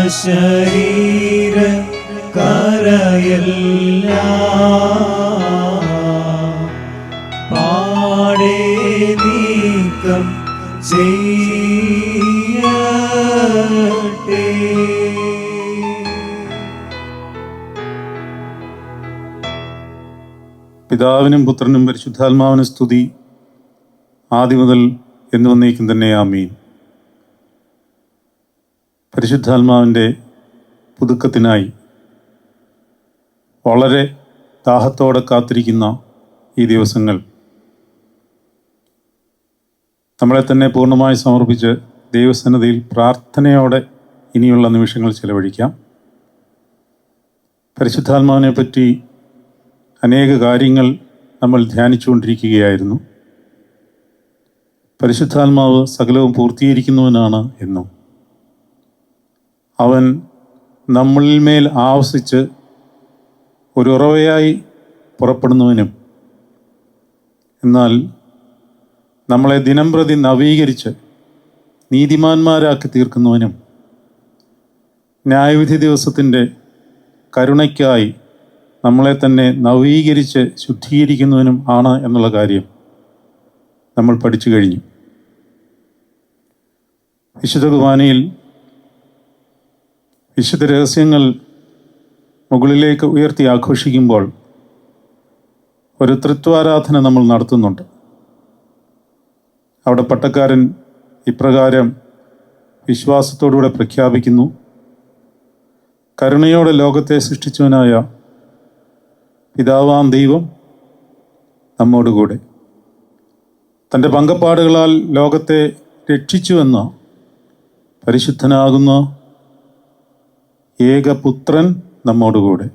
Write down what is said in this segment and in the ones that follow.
ആത്മശരീര കരയല്ല പാടേ നീക്കം ചെയ്യട്ടെ. പിതാവിനും പുത്രനും പരിശുദ്ധാത്മാവിനും സ്തുതി. ആദ്യം മുതൽ എന്ന് വന്നേക്കും തന്നെ ആമീൻ. പരിശുദ്ധാത്മാവിന്റെ പുതുക്കത്തിനായി വളരെ ദാഹത്തോടെ കാത്തിരിക്കുന്ന ഈ ദിവസങ്ങൾ നമ്മളെ തന്നെ പൂർണമായി സമർപ്പിച്ച് ദൈവസന്നതിയിൽ പ്രാർത്ഥനയോടെ ഇനിയുള്ള നിമിഷങ്ങൾ ചെലവഴിക്കാം. പരിശുദ്ധാത്മാവിനെ പറ്റി അനേക കാര്യങ്ങൾ നമ്മൾ ധ്യാനിച്ചുകൊണ്ടിരിക്കുകയായിരുന്നു. പരിശുദ്ധാത്മാവ് സകലവും പൂർത്തീകരിക്കുന്നവനാണ് എന്നും. അവൻ നമ്മളിൽ മേൽ ആവസിച്ച് ഒരു ഉറവയായി പുറപ്പെടുന്നവനും. എന്നാൽ നമ്മളെ ദിനംപ്രതി നവീകരിച്ച് നീതിമാന്മാരാക്കി തീർക്കുന്നവനും ന്യായവിധി ദിവസത്തിന്റെ കരുണയ്ക്കായി നമ്മളെ തന്നെ നവീകരിച്ച് ശുദ്ധീകരിക്കുന്നതിനും ആണ് എന്നുള്ള കാര്യം നമ്മൾ പഠിച്ചു കഴിഞ്ഞു. വിശുദ്ധ കുർബാനയിൽ വിശുദ്ധ രഹസ്യങ്ങൾ മുകളിലേക്ക് ഉയർത്തി ആഘോഷിക്കുമ്പോൾ ഒരു തൃത്വാരാധന നമ്മൾ നടത്തുന്നുണ്ട്. അവിടെ പട്ടക്കാരൻ ഇപ്രകാരം വിശ്വാസത്തോടുകൂടെ പ്രഖ്യാപിക്കുന്നു. കരുണയോടെ ലോകത്തെ സൃഷ്ടിച്ചവനായ പിതാവാം ദൈവം നമ്മോടുകൂടെ. തന്റെ പങ്കപ്പാടുകളാൽ ലോകത്തെ രക്ഷിച്ചുവെന്ന് പരിശുദ്ധനാകുന്ന ഏകപുത്രൻ നമ്മോടുകൂടെ.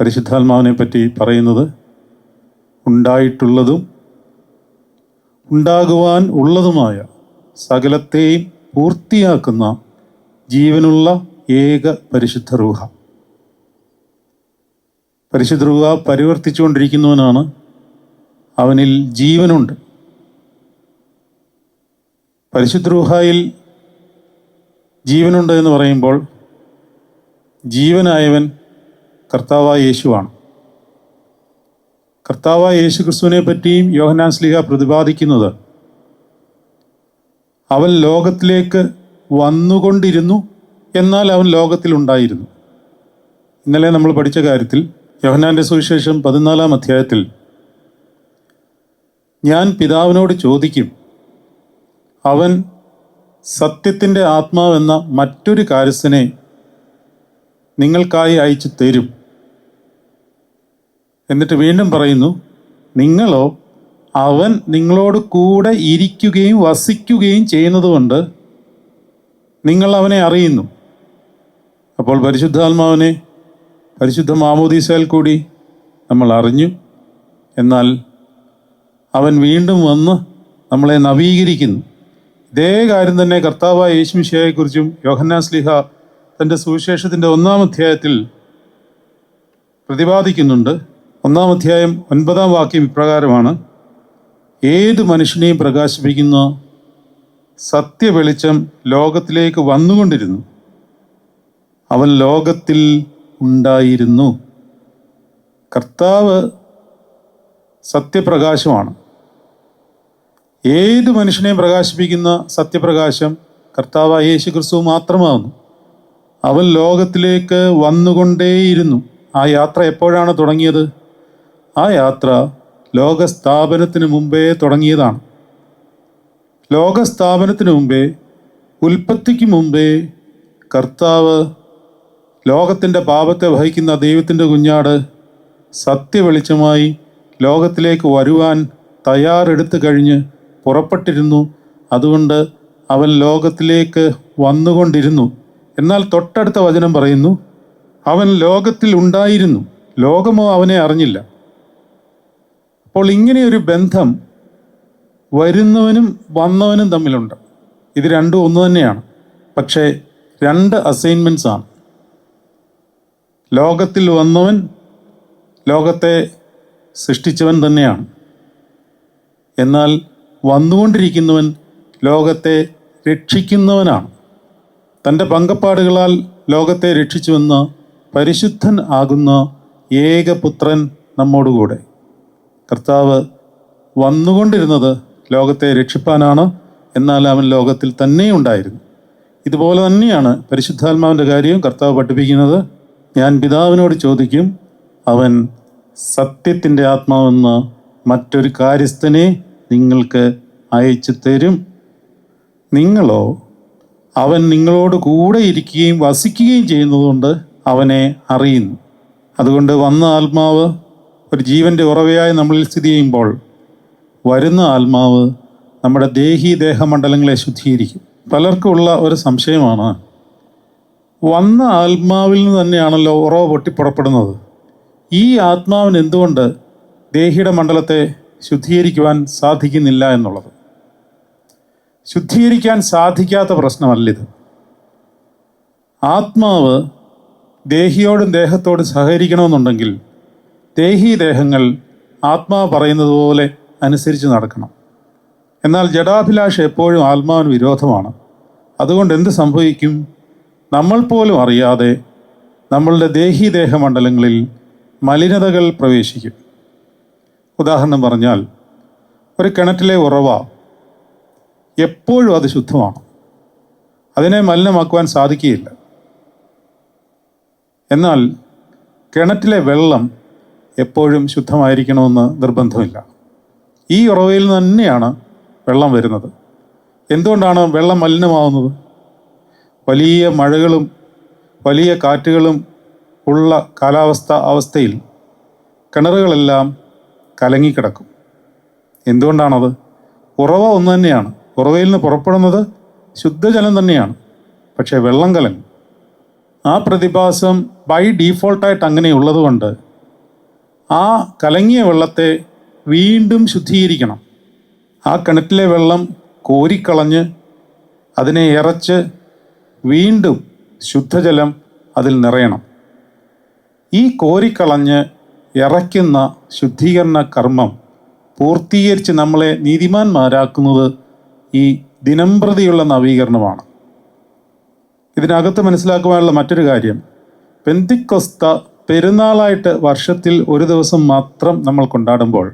പരിശുദ്ധാത്മാവിനെ പറ്റി പറയുന്നത് ഉണ്ടായിട്ടുള്ളതും ഉണ്ടാകുവാൻ ഉള്ളതുമായ സകലത്തെയും പൂർത്തിയാക്കുന്ന ജീവനുള്ള ഏക പരിശുദ്ധ റൂഹ. പരിശുദ്ധ റൂഹ പരിവർത്തിച്ചുകൊണ്ടിരിക്കുന്നവനാണ്. അവനിൽ ജീവനുണ്ട്. പരിശുദ്ധ റൂഹായിൽ ജീവനുണ്ട് എന്ന് പറയുമ്പോൾ ജീവനായവൻ കർത്താവായ യേശുവാണ്. കർത്താവായ യേശു ക്രിസ്തുവിനെ പറ്റിയും യോഹനാൻ സ്ലിഹ പ്രതിപാദിക്കുന്നത് അവൻ ലോകത്തിലേക്ക് വന്നുകൊണ്ടിരുന്നു എന്നാൽ അവൻ ലോകത്തിലുണ്ടായിരുന്നു. ഇന്നലെ നമ്മൾ പഠിച്ച കാര്യത്തിൽ യോഹനാന്റെ സുവിശേഷം പതിനാലാം അധ്യായത്തിൽ ഞാൻ പിതാവിനോട് ചോദിക്കും അവൻ സത്യത്തിന്റെ ആത്മാവെന്ന മറ്റൊരു കാര്യസ്ഥനെ നിങ്ങൾക്കായി അയച്ചു തരും. എന്നിട്ട് വീണ്ടും പറയുന്നു നിങ്ങളോ അവൻ നിങ്ങളോട് കൂടെ ഇരിക്കുകയും വസിക്കുകയും ചെയ്യുന്നതുകൊണ്ട് നിങ്ങൾ അവനെ അറിയുന്നു. അപ്പോൾ പരിശുദ്ധാത്മാവിനെ പരിശുദ്ധ മാമോദീസയിൽ കൂടി നമ്മൾ അറിഞ്ഞു. എന്നാൽ അവൻ വീണ്ടും വന്ന് നമ്മളെ നവീകരിക്കുന്നു. ഇതേ കാര്യം തന്നെ കർത്താവായ യേശുമിഷയെക്കുറിച്ചും യോഹന്നാൻ സ്ലിഹ തന്റെ സുവിശേഷത്തിന്റെ ഒന്നാം അധ്യായത്തിൽ പ്രതിപാദിക്കുന്നുണ്ട്. ഒന്നാം അധ്യായം ഒൻപതാം വാക്യം ഇപ്രകാരമാണ്. ഏത് മനുഷ്യനെയും പ്രകാശിപ്പിക്കുന്ന? സത്യവെളിച്ചം ലോകത്തിലേക്ക് വന്നുകൊണ്ടിരുന്നു. അവൻ ലോകത്തിൽ ഉണ്ടായിരുന്നു. കർത്താവ് സത്യപ്രകാശമാണ്. ഏത് മനുഷ്യനെയും പ്രകാശിപ്പിക്കുന്ന സത്യപ്രകാശം കർത്താവ് യേശു ക്രിസ്തു മാത്രമാകുന്നു അവൻ ലോകത്തിലേക്ക് വന്നുകൊണ്ടേയിരുന്നു. ആ യാത്ര എപ്പോഴാണ് തുടങ്ങിയത്? ആ യാത്ര ലോകസ്ഥാപനത്തിന് മുമ്പേ തുടങ്ങിയതാണ്. ലോകസ്ഥാപനത്തിന് മുമ്പേ ഉൽപ്പത്തിക്ക് മുമ്പേ കർത്താവ് ലോകത്തിന്റെ പാപത്തെ വഹിക്കുന്ന ദൈവത്തിന്റെ കുഞ്ഞാട് സത്യവെളിച്ചമായി ലോകത്തിലേക്ക് വരുവാൻ തയ്യാറെടുത്ത് കഴിഞ്ഞ് പുറപ്പെട്ടിരുന്നു. അതുകൊണ്ട് അവൻ ലോകത്തിലേക്ക് വന്നുകൊണ്ടിരുന്നു. എന്നാൽ തൊട്ടടുത്ത വചനം പറയുന്നു അവൻ ലോകത്തിൽ ഉണ്ടായിരുന്നു. ലോകമോ അവനെ അറിഞ്ഞില്ല. അപ്പോൾ ഇങ്ങനെയൊരു ബന്ധം വരുന്നവനും വന്നവനും തമ്മിലുണ്ട്. ഇത് രണ്ടും ഒന്ന് തന്നെയാണ്. പക്ഷേ രണ്ട് അസൈൻമെന്റ്സ് ആണ്. ലോകത്തിൽ വന്നവൻ ലോകത്തെ സൃഷ്ടിച്ചവൻ തന്നെയാണ്. എന്നാൽ വന്നുകൊണ്ടിരിക്കുന്നവൻ ലോകത്തെ രക്ഷിക്കുന്നവനാണ്. തന്റെ പങ്കപ്പാടുകളാൽ ലോകത്തെ രക്ഷിച്ചുവെന്ന് പരിശുദ്ധൻ ആകുന്ന ഏകപുത്രൻ നമ്മോടുകൂടെ. കർത്താവ് വന്നുകൊണ്ടിരുന്നത് ലോകത്തെ രക്ഷിപ്പാനാണ് എന്നാൽ അവൻ ലോകത്തിൽ തന്നെ ഉണ്ടായിരുന്നു. ഇതുപോലെ തന്നെയാണ് പരിശുദ്ധാത്മാവിന്റെ കാര്യം കർത്താവ് പഠിപ്പിക്കുന്നത്. ഞാൻ പിതാവിനോട് ചോദിക്കും അവൻ സത്യത്തിന്റെ ആത്മാവെന്ന് മറ്റൊരു കാര്യസ്ഥനെ നിങ്ങൾക്ക് അയച്ചു തരും. നിങ്ങളോ അവൻ നിങ്ങളോട് കൂടെ ഇരിക്കുകയും വസിക്കുകയും ചെയ്യുന്നതുകൊണ്ട് അവനെ അറിയുന്നു. അതുകൊണ്ട് വന്ന ആത്മാവ് ഒരു ജീവന്റെ ഉറവയായി നമ്മളിൽ സ്ഥിതി ചെയ്യുമ്പോൾ വരുന്ന ആത്മാവ് നമ്മുടെ ദേഹി ദേഹമണ്ഡലങ്ങളെ ശുദ്ധീകരിക്കും. പലർക്കുമുള്ള ഒരു സംശയമാണ് വന്ന ആത്മാവിൽ നിന്ന് തന്നെയാണല്ലോ ഉറവ് പൊട്ടിപ്പുറപ്പെടുന്നത് ഈ ആത്മാവിന് എന്തുകൊണ്ട് ദേഹിയുടെ മണ്ഡലത്തെ ശുദ്ധീകരിക്കുവാൻ സാധിക്കുന്നില്ല എന്നുള്ളത്. ശുദ്ധീകരിക്കാൻ സാധിക്കാത്ത പ്രശ്നമല്ലിത്. ആത്മാവ് ദേഹിയോടും ദേഹത്തോടും സഹകരിക്കണമെന്നുണ്ടെങ്കിൽ ദേഹി ദേഹങ്ങൾ ആത്മാവ് പറയുന്നത് പോലെ അനുസരിച്ച് നടക്കണം. എന്നാൽ ജഡാഭിലാഷ എപ്പോഴും ആത്മാവിന് വിരോധമാണ്. അതുകൊണ്ട് എന്ത് സംഭവിക്കും? നമ്മൾ പോലും അറിയാതെ നമ്മളുടെ ദേഹി ദേഹമണ്ഡലങ്ങളിൽ മലിനതകൾ പ്രവേശിക്കും. ഉദാഹരണം പറഞ്ഞാൽ ഒരു കിണറ്റിലെ ഉറവ എപ്പോഴും അത് ശുദ്ധമാണ്. അതിനെ മലിനമാക്കുവാൻ സാധിക്കുകയില്ല. എന്നാൽ കിണറ്റിലെ വെള്ളം എപ്പോഴും ശുദ്ധമായിരിക്കണമെന്ന് നിർബന്ധമില്ല. ഈ ഉറവയിൽ നിന്ന് തന്നെയാണ് വെള്ളം വരുന്നത്. എന്തുകൊണ്ടാണ് വെള്ളം മലിനമാവുന്നത്? വലിയ മഴകളും വലിയ കാറ്റുകളും ഉള്ള കാലാവസ്ഥ അവസ്ഥയിൽ കിണറുകളെല്ലാം കലങ്ങിക്കിടക്കും. എന്തുകൊണ്ടാണത്? ഉറവ ഒന്ന് തന്നെയാണ്. ഉറവയിൽ നിന്ന് പുറപ്പെടുന്നത് ശുദ്ധജലം തന്നെയാണ്. പക്ഷേ വെള്ളം കലങ്ങും. ആ പ്രതിഭാസം ബൈ ഡീഫോൾട്ടായിട്ട് അങ്ങനെ ഉള്ളതുകൊണ്ട് ആ കലങ്ങിയ വെള്ളത്തെ വീണ്ടും ശുദ്ധീകരിക്കണം. ആ കിണറ്റിലെ വെള്ളം കോരിക്കളഞ്ഞ് അതിനെ ഇറച്ച് വീണ്ടും ശുദ്ധജലം അതിൽ നിറയണം. ഈ കോരിക്കളഞ്ഞ് ഇറയ്ക്കുന്ന ശുദ്ധീകരണ കർമ്മം പൂർത്തീകരിച്ച് നമ്മളെ നീതിമാന്മാരാക്കുന്നത് ഈ ദിനംപ്രതിയുള്ള നവീകരണമാണ്. ഇതിനകത്ത് മനസ്സിലാക്കുവാനുള്ള മറ്റൊരു കാര്യം പെന്തിക്കൊസ്ത പെരുന്നാളായിട്ട് വർഷത്തിൽ ഒരു ദിവസം മാത്രം നമ്മൾ കൊണ്ടാടുമ്പോൾ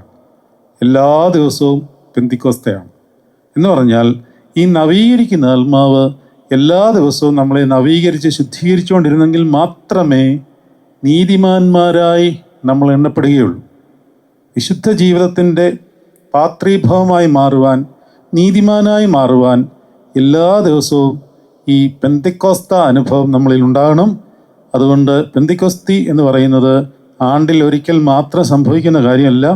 എല്ലാ ദിവസവും പെന്തിക്കൊസ്തയാണ്. എന്ന് പറഞ്ഞാൽ ഈ നവീകരിക്കുന്ന ആത്മാവ് എല്ലാ ദിവസവും നമ്മളെ നവീകരിച്ച് ശുദ്ധീകരിച്ചുകൊണ്ടിരുന്നെങ്കിൽ മാത്രമേ നീതിമാന്മാരായി നമ്മൾ എണ്ണപ്പെടുകയുള്ളൂ. വിശുദ്ധ ജീവിതത്തിന്റെ പാത്രീഭവമായി മാറുവാൻ നീതിമാനായി മാറുവാൻ എല്ലാ ദിവസവും ഈ പെന്തിക്കോസ്ത അനുഭവം നമ്മളിൽ ഉണ്ടാകണം. അതുകൊണ്ട് പെന്തിക്കോസ്തി എന്ന് പറയുന്നത് ആണ്ടിൽ ഒരിക്കൽ മാത്രം സംഭവിക്കുന്ന കാര്യമല്ല.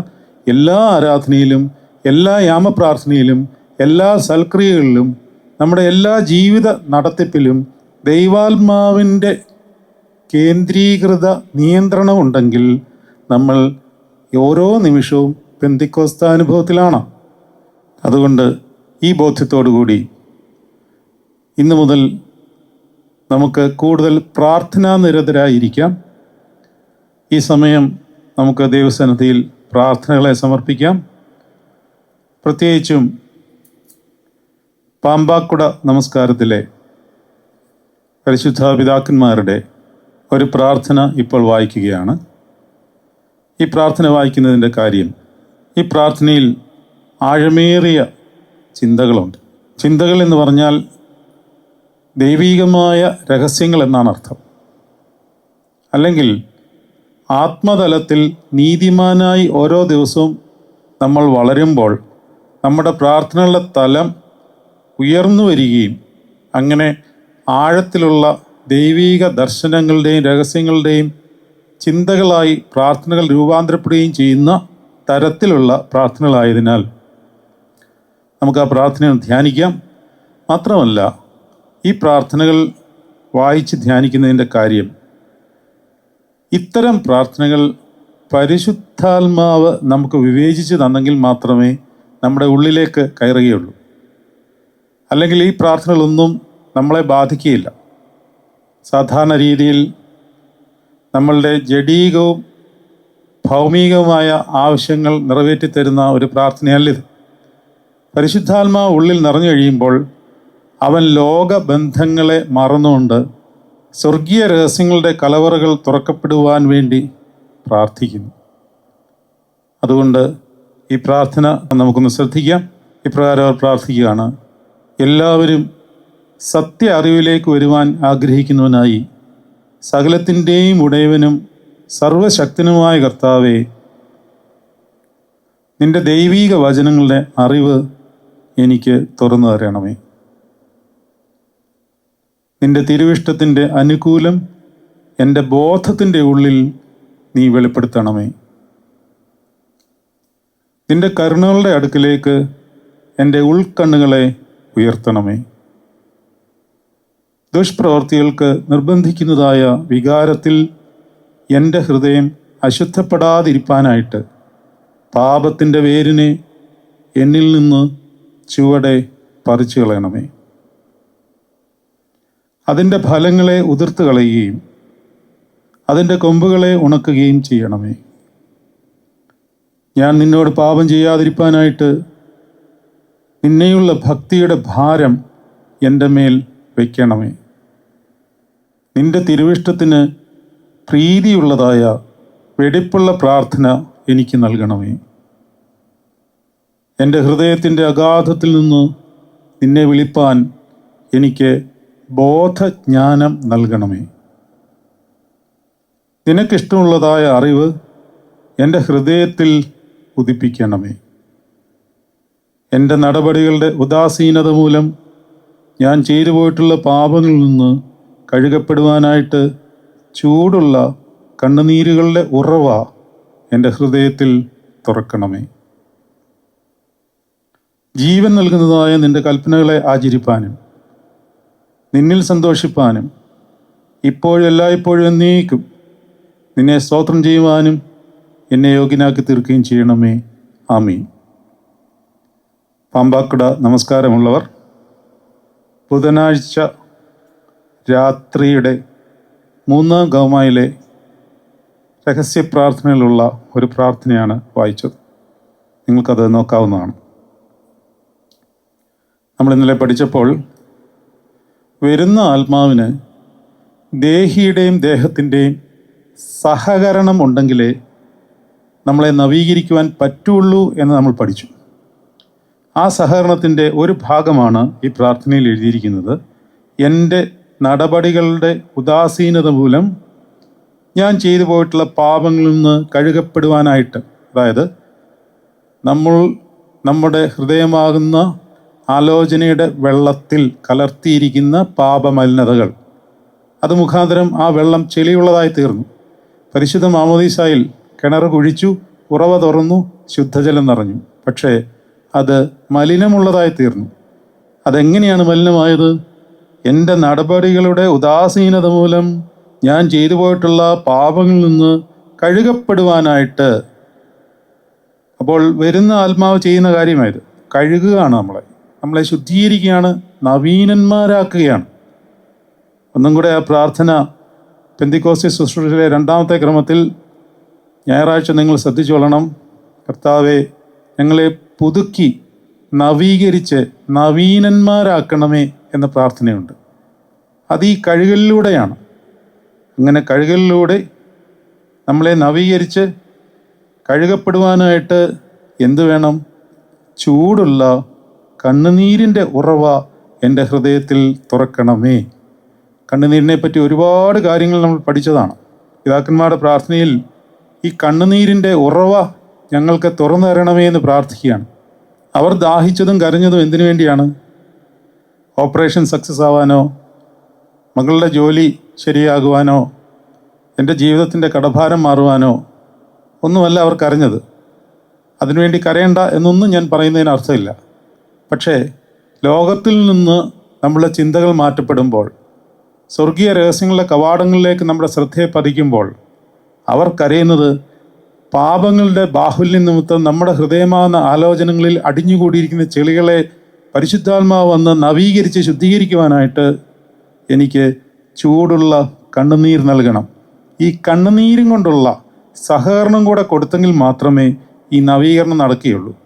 എല്ലാ ആരാധനയിലും എല്ലാ യാമപ്രാർത്ഥനയിലും എല്ലാ സൽക്രിയകളിലും നമ്മുടെ എല്ലാ ജീവിത നടത്തിപ്പിലും ദൈവാത്മാവിന്റെ കേന്ദ്രീകൃത നിയന്ത്രണമുണ്ടെങ്കിൽ നമ്മൾ ഓരോ നിമിഷവും പെന്തിക്കോസ്ത അനുഭവത്തിലാണ് അതുകൊണ്ട് ഈ കൂടി ഇന്നു മുതൽ നമുക്ക് കൂടുതൽ പ്രാർത്ഥനാ നിരതരായിരിക്കാം ഈ സമയം നമുക്ക് ദൈവസന്നിധിയിൽ പ്രാർത്ഥനകളെ സമർപ്പിക്കാം. പ്രത്യേകിച്ചും പാമ്പാക്കുട നമസ്കാരത്തിലെ പരിശുദ്ധ പിതാക്കന്മാരുടെ ഒരു പ്രാർത്ഥന ഇപ്പോൾ വായിക്കുകയാണ്. ഈ പ്രാർത്ഥന വായിക്കുന്നതിന്റെ കാര്യം ഈ പ്രാർത്ഥനയിൽ ആഴമേറിയ ചിന്തകളുണ്ട്. ചിന്തകൾ എന്ന് പറഞ്ഞാൽ ദൈവീകമായ രഹസ്യങ്ങൾ എന്നാണ് അർത്ഥം. അല്ലെങ്കിൽ ആത്മതലത്തിൽ നീതിമാനായി ഓരോ ദിവസവും നമ്മൾ വളരുമ്പോൾ നമ്മുടെ പ്രാർത്ഥനകളുടെ തലം ഉയർന്നു വരികയും അങ്ങനെ ആഴത്തിലുള്ള ദൈവീക ദർശനങ്ങളുടെയും രഹസ്യങ്ങളുടെയും ചിന്തകളായി പ്രാർത്ഥനകൾ രൂപാന്തരപ്പെടുകയും ചെയ്യുന്ന തരത്തിലുള്ള പ്രാർത്ഥനകളായതിനാൽ നമുക്ക് ആ പ്രാർത്ഥന ധ്യാനിക്കാം. മാത്രമല്ല ഈ പ്രാർത്ഥനകൾ വായിച്ച് ധ്യാനിക്കുന്നതിന്റെ കാര്യം ഇത്തരം പ്രാർത്ഥനകൾ പരിശുദ്ധാത്മാവ് നമുക്ക് വിവേചിച്ച് തന്നെങ്കിൽ മാത്രമേ നമ്മുടെ ഉള്ളിലേക്ക് കയറുകയുള്ളൂ. അല്ലെങ്കിൽ ഈ പ്രാർത്ഥനകളൊന്നും നമ്മളെ ബാധിക്കുകയില്ല. സാധാരണ രീതിയിൽ നമ്മളുടെ ജഡീകവും ഭൗമികവുമായ ആവശ്യങ്ങൾ നിറവേറ്റി തരുന്ന ഒരു പ്രാർത്ഥനയല്ലിത് പരിശുദ്ധാത്മാവ് ഉള്ളിൽ നിറഞ്ഞു കഴിയുമ്പോൾ അവൻ ലോകബന്ധങ്ങളെ മറന്നുകൊണ്ട് സ്വർഗീയ രഹസ്യങ്ങളുടെ കലവറകൾ തുറക്കപ്പെടുവാൻ വേണ്ടി പ്രാർത്ഥിക്കുന്നു. അതുകൊണ്ട് ഈ പ്രാർത്ഥന നമുക്കൊന്ന് ശ്രദ്ധിക്കാം. ഇപ്രകാരം അവർ പ്രാർത്ഥിക്കുകയാണ്. എല്ലാവരും സത്യ അറിവിലേക്ക് വരുവാൻ ആഗ്രഹിക്കുന്നവനായി സകലത്തിന്റെയും ഉടയവനും സർവശക്തനുമായ കർത്താവെ നിന്റെ ദൈവീക വചനങ്ങളുടെ അറിവ് എനിക്ക് തുറന്നു തരണമേ. നിന്റെ തിരുവിഷ്ടത്തിന്റെ അനുകൂലം എന്റെ ബോധത്തിന്റെ ഉള്ളിൽ നീ വെളിപ്പെടുത്തണമേ. നിന്റെ കരുണകളുടെ അടുക്കിലേക്ക് എന്റെ ഉൾക്കണ്ണുകളെ ഉയർത്തണമേ. ദുഷ്പ്രവർത്തികൾക്ക് നിർബന്ധിക്കുന്നതായ വികാരത്തിൽ എന്റെ ഹൃദയം അശുദ്ധപ്പെടാതിരിപ്പാനായിട്ട് പാപത്തിന്റെ വേരിനെ എന്നിൽ നിന്ന് ചുവടെ പറിച്ചു കളയണമേ. അതിന്റെ ഫലങ്ങളെ ഉതിർത്ത് കളയുകയും അതിന്റെ കൊമ്പുകളെ ഉണക്കുകയും ചെയ്യണമേ. ഞാൻ നിന്നോട് പാപം ചെയ്യാതിരിപ്പാനായിട്ട് നിന്നെയുള്ള ഭക്തിയുടെ ഭാരം എന്റെ മേൽ വയ്ക്കണമേ നിന്റെ തിരുവിഷ്ടത്തിന് പ്രീതിയുള്ളതായ വെടിപ്പുള്ള പ്രാർത്ഥന എനിക്ക് നൽകണമേ. എന്റെ ഹൃദയത്തിന്റെ അഗാധത്തിൽ നിന്ന് നിന്നെ വിളിപ്പാൻ എനിക്ക് ബോധജ്ഞാനം നൽകണമേ. നിനക്കിഷ്ടമുള്ളതായ അറിവ് എന്റെ ഹൃദയത്തിൽ ഉദിപ്പിക്കണമേ. എന്റെ നടപടികളുടെ ഉദാസീനത മൂലം ഞാൻ ചെയ്തു പോയിട്ടുള്ള പാപങ്ങളിൽ നിന്ന് കഴുകപ്പെടുവാനായിട്ട് ചൂടുള്ള കണ്ണുനീരുകളുടെ ഉറവ എന്റെ ഹൃദയത്തിൽ തുറക്കണമേ. ജീവൻ നൽകുന്നതായ നിന്റെ കൽപ്പനകളെ ആചരിപ്പാനും നിന്നിൽ സന്തോഷിപ്പാനും ഇപ്പോഴെല്ലായ്പ്പോഴും നീക്കും നിന്നെ സ്തോത്രം ചെയ്യുവാനും എന്നെ യോഗ്യനാക്കി തീർക്കുകയും ചെയ്യണമേ. ആമീൻ. പാമ്പാക്കുട നമസ്കാരമുള്ളവർ ബുധനാഴ്ച രാത്രിയുടെ മൂന്നാം ഗവമായിലെ രഹസ്യ പ്രാർത്ഥനയിലുള്ള ഒരു പ്രാർത്ഥനയാണ് വായിച്ചത്. നിങ്ങൾക്കത് നോക്കാവുന്നതാണ്. നമ്മൾ ഇന്നലെ പഠിച്ചപ്പോൾ വരുന്ന ആത്മാവിന് ദേഹിയുടെയും ദേഹത്തിന്റെയും സഹകരണം ഉണ്ടെങ്കിലേ നമ്മളെ നവീകരിക്കുവാൻ പറ്റുള്ളൂ എന്ന് നമ്മൾ പഠിച്ചു. ആ സഹകരണത്തിന്റെ ഒരു ഭാഗമാണ് ഈ പ്രാർത്ഥനയിൽ എഴുതിയിരിക്കുന്നത്. എന്റെ നടപടികളുടെ ഉദാസീനത മൂലം ഞാൻ ചെയ്തു പോയിട്ടുള്ള പാപങ്ങളിൽ നിന്ന് കഴുകപ്പെടുവാനായിട്ട്. അതായത് നമ്മൾ നമ്മുടെ ഹൃദയമാകുന്ന ആലോചനയുടെ വെള്ളത്തിൽ കലർത്തിയിരിക്കുന്ന പാപമലിനതകൾ. അത് മുഖാന്തരം ആ വെള്ളം ചെളിയുള്ളതായി തീർന്നു. പരിശുദ്ധ മാമോദീസായിൽ കിണർ കുഴിച്ചു ഉറവ തുറന്നു ശുദ്ധജലം നിറഞ്ഞു. പക്ഷേ അത് മലിനമുള്ളതായി തീർന്നു. അതെങ്ങനെയാണ് മലിനമായത്? എന്റെ നടപടികളുടെ ഉദാസീനത മൂലം ഞാൻ ചെയ്തു പോയിട്ടുള്ള പാപങ്ങളിൽ നിന്ന് കഴുകപ്പെടുവാനായിട്ട് അപ്പോൾ വരുന്ന ആത്മാവ് ചെയ്യുന്ന കാര്യമായത് കഴുകുകയാണ് നമ്മളെ. നമ്മളെ ശുദ്ധീകരിക്കുകയാണ് നവീനന്മാരാക്കുകയാണ്. ഒന്നും കൂടെ ആ പ്രാർത്ഥന പെന്തിക്കോസ്തി ശുശ്രൂഷയിലെ രണ്ടാമത്തെ ക്രമത്തിൽ ഞായറാഴ്ച നിങ്ങൾ ശ്രദ്ധിച്ചോളണം. കർത്താവെ ഞങ്ങളെ പുതുക്കി നവീകരിച്ച് നവീനന്മാരാക്കണമേ എന്ന പ്രാർത്ഥനയുണ്ട്. അത് ഈ കഴുകലിലൂടെയാണ്. അങ്ങനെ കഴുകലിലൂടെ നമ്മളെ നവീകരിച്ച് കഴുകപ്പെടുവാനായിട്ട് എന്തു വേണം? ചൂടുള്ള കണ്ണുനീരിന്റെ ഉറവ എന്റെ ഹൃദയത്തിൽ തുറക്കണമേ. കണ്ണുനീരിനെ പറ്റി ഒരുപാട് കാര്യങ്ങൾ നമ്മൾ പഠിച്ചതാണ്. പിതാക്കന്മാരുടെ പ്രാർത്ഥനയിൽ ഈ കണ്ണുനീരിന്റെ ഉറവ ഞങ്ങൾക്ക് തുറന്നു തരണമേ എന്ന് പ്രാർത്ഥിക്കുകയാണ്. അവർ ദാഹിച്ചതും കരഞ്ഞതും എന്തിനു വേണ്ടിയാണ്? ഓപ്പറേഷൻ സക്സസ് ആവാനോ മകളുടെ ജോലി ശരിയാകുവാനോ എന്റെ ജീവിതത്തിന്റെ കടഭാരം മാറുവാനോ ഒന്നുമല്ല അവർ കരഞ്ഞത് അതിനുവേണ്ടി കരയണ്ട എന്നൊന്നും ഞാൻ പറയുന്നതിന് അർത്ഥമില്ല. പക്ഷേ ലോകത്തിൽ നിന്ന് നമ്മുടെ ചിന്തകൾ മാറ്റപ്പെടുമ്പോൾ സ്വർഗീയ രഹസ്യങ്ങളുടെ കവാടങ്ങളിലേക്ക് നമ്മുടെ ശ്രദ്ധയെ പതിക്കുമ്പോൾ അവർ കരയുന്നത് പാപങ്ങളുടെ ബാഹുല്യം നിമിത്തം നമ്മുടെ ഹൃദയമാകുന്ന ആലോചനകളിൽ അടിഞ്ഞുകൂടിയിരിക്കുന്ന ചെളികളെ പരിശുദ്ധാത്മാവ് വന്ന് നവീകരിച്ച് ശുദ്ധീകരിക്കുവാനായിട്ട് എനിക്ക് ചൂടുള്ള കണ്ണുനീർ നൽകണം. ഈ കണ്ണുനീരും കൊണ്ടുള്ള സഹകരണം കൂടെ കൊടുത്തെങ്കിൽ മാത്രമേ ഈ നവീകരണം നടക്കുകയുള്ളൂ.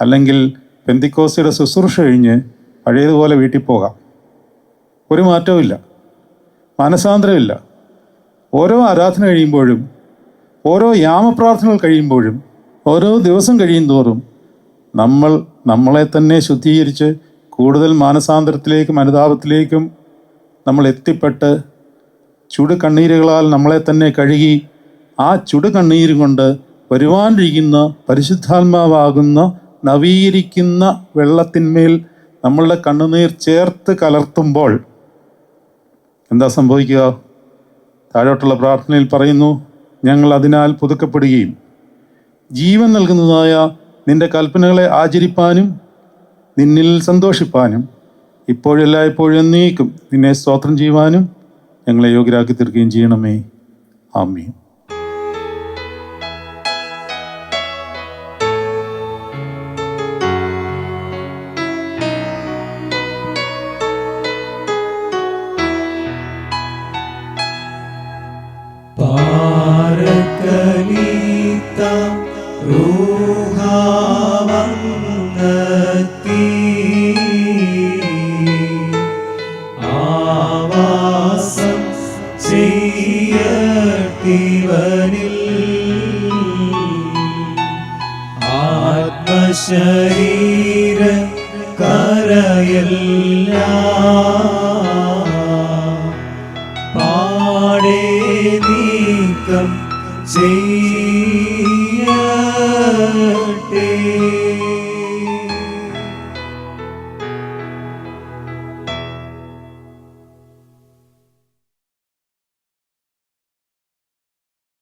അല്ലെങ്കിൽ പെന്തിക്കോസിയുടെ ശുശ്രൂഷ കഴിഞ്ഞ് പഴയതുപോലെ വീട്ടിൽ പോകാം. ഒരു മാറ്റവുമില്ല മനസാന്തരമില്ല. ഓരോ ആരാധന കഴിയുമ്പോഴും ഓരോ യാമപ്രാർത്ഥനകൾ കഴിയുമ്പോഴും ഓരോ ദിവസം കഴിയും തോറും നമ്മൾ നമ്മളെ തന്നെ ശുദ്ധീകരിച്ച് കൂടുതൽ മാനസാന്തരത്തിലേക്കും അനുതാപത്തിലേക്കും നമ്മൾ എത്തിപ്പെട്ട് ചുടു കണ്ണീരുകളാൽ നമ്മളെ തന്നെ കഴുകി ആ ചുടു കണ്ണീരും കൊണ്ട് വരുവാനിരിക്കുന്ന പരിശുദ്ധാത്മാവാകുന്ന നവീകരിക്കുന്ന വെള്ളത്തിന്മേൽ നമ്മളുടെ കണ്ണുനീർ ചേർത്ത് കലർത്തുമ്പോൾ എന്താ സംഭവിക്കുക? താഴോട്ടുള്ള പ്രാർത്ഥനയിൽ പറയുന്നു ഞങ്ങൾ അതിനാൽ പുതുക്കപ്പെടുകയും ജീവൻ നൽകുന്നതായ നിന്റെ കൽപ്പനകളെ ആചരിപ്പാനും നിന്നിൽ സന്തോഷിപ്പാനും ഇപ്പോഴെല്ലായ്പ്പോഴും എന്നേക്കും നിന്നെ സ്തോത്രം ചെയ്യുവാനും ഞങ്ങളെ യോഗ്യരാക്കി തീർക്കുകയും ചെയ്യണമേ. ആമീൻ. ചെയ്യട്ടിവനിൽ ആത്മശരീര കരയല്ല പാടേ നീക്കം ചെയ്യ